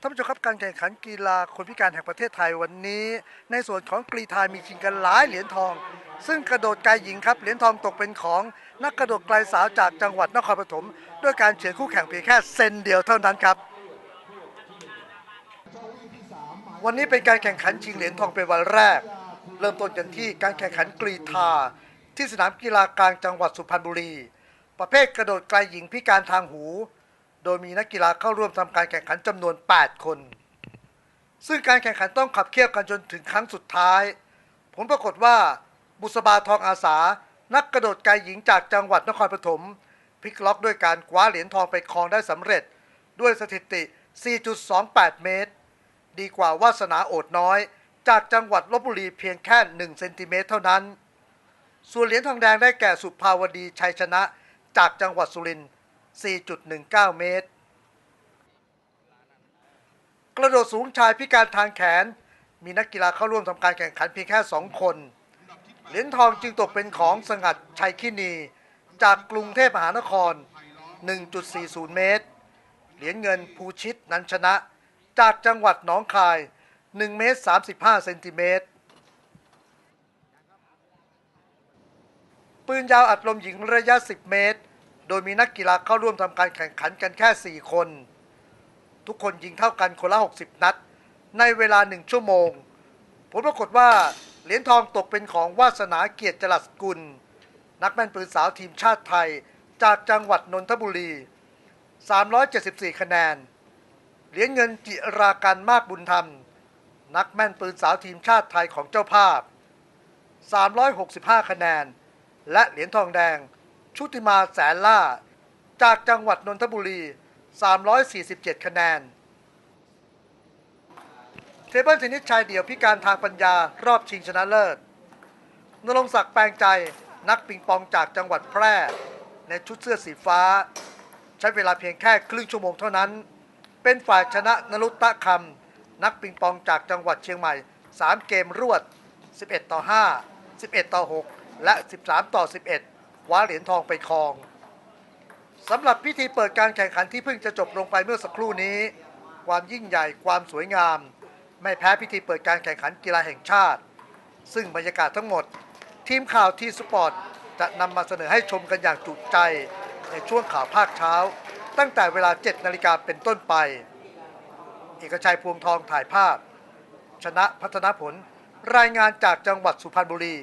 ท่านผู้ชมครับการแข่งขันกีฬาคนพิการแห่งประเทศไทยวันนี้ ในส่วนของกรีฑามีชิงกันหลายเหรียญทอง ซึ่งกระโดดไกลหญิงครับเหรียญทองตกเป็นของนักกระโดดไกลสาวจากจังหวัดนครปฐมด้วยการเฉือนคู่แข่งเพียงแค่เซนเดียวเท่านั้นครับ วันนี้เป็นการแข่งขันชิงเหรียญทองเป็นวันแรก เริ่มต้นกันที่การแข่งขันกรีฑาที่สนามกีฬากลางจังหวัดสุพรรณบุรี ประเภทกระโดดไกลหญิงพิการทางหู โดยมีนักกีฬาเข้าร่วมทำการแข่งขันจำนวน 8 คน ซึ่งการแข่งขันต้องขับเคี่ยวกันจนถึงครั้งสุดท้าย ผลปรากฏว่า บุษบาทองอาสา นักกระโดดไกลหญิงจากจังหวัดนครปฐมพลิกล็อกด้วยการคว้าเหรียญทองไปครองได้สำเร็จ ด้วยสถิติ 4.28 เมตร ดีกว่าวาสนาโอดน้อย จากจังหวัดลบบุรีเพียงแค่ 1 เซนติเมตรเท่านั้น ส่วนเหรียญทองแดงได้แก่สุภาวดีชัยชนะ จากจังหวัดสุรินทร์ 4.19 เมตร กระโดดสูงชายพิการทางแขน มีนักกีฬาเข้าร่วมทำการแข่งขันเพียงแค่ 2 คน เหรียญทองจึงตกเป็นของสงัดชัยคินี จากกรุงเทพมหานคร 1.40 เมตร เหรียญเงินภูชิตนันชนะ จากจังหวัดหนองคาย 1 เมตร 35 เซนติเมตรปืนยาวอัดลมหญิงระยะ 10 เมตร โดยมีนักกีฬาเข้าร่วมทำการแข่งขันกันแค่ 4 คน ทุกคนยิงเท่ากันคนละ 60 นัด ในเวลา 1 ชั่วโมง ผลปรากฏว่าเหรียญทองตกเป็นของวาสนาเกียรติจรัสกุล นักแม่นปืนสาวทีมชาติไทย จากจังหวัดนนทบุรี 374 คะแนน เหรียญเงินจิราการมากบุญธรรม นักแม่นปืนสาวทีมชาติไทยของเจ้าภาพ 365 คะแนน และเหรียญทองแดง ชุติมาแสนล่า จากจังหวัดนนทบุรี 347 คะแนนเทเบิลเทนนิสชายเดี่ยวพิการทางปัญญารอบชิงชนะเลิศนรงศักดิ์แปลงใจนักปิงปองจากจังหวัดแพร่ ในชุดเสื้อสีฟ้า ใช้เวลาเพียงแค่ครึ่งชั่วโมงเท่านั้น เป็นฝ่ายชนะนรุตตะคำนักปิงปองจากจังหวัดเชียงใหม่ 3 เกมรวด 11 ต่อ 5 11 ต่อ 6 และ 13 ต่อ 11 คว้าเหรียญทองไปครองสำหรับพิธีเปิดการแข่งขันที่เพิ่งจะจบลงไปเมื่อสักครู่นี้ ความยิ่งใหญ่ความสวยงาม ไม่แพ้พิธีเปิดการแข่งขันกีฬาแห่งชาติ ซึ่งบรรยากาศทั้งหมด ทีมข่าวทีสปอร์ตจะนำมาเสนอให้ชมกันอย่างจุใจในช่วงข่าวภาคเช้า ตั้งแต่เวลา 7 นาฬิกาเป็นต้นไป เอกชัยพวงทองถ่ายภาพ ชนะพัฒนผลรายงานจากจังหวัดสุพรรณบุรี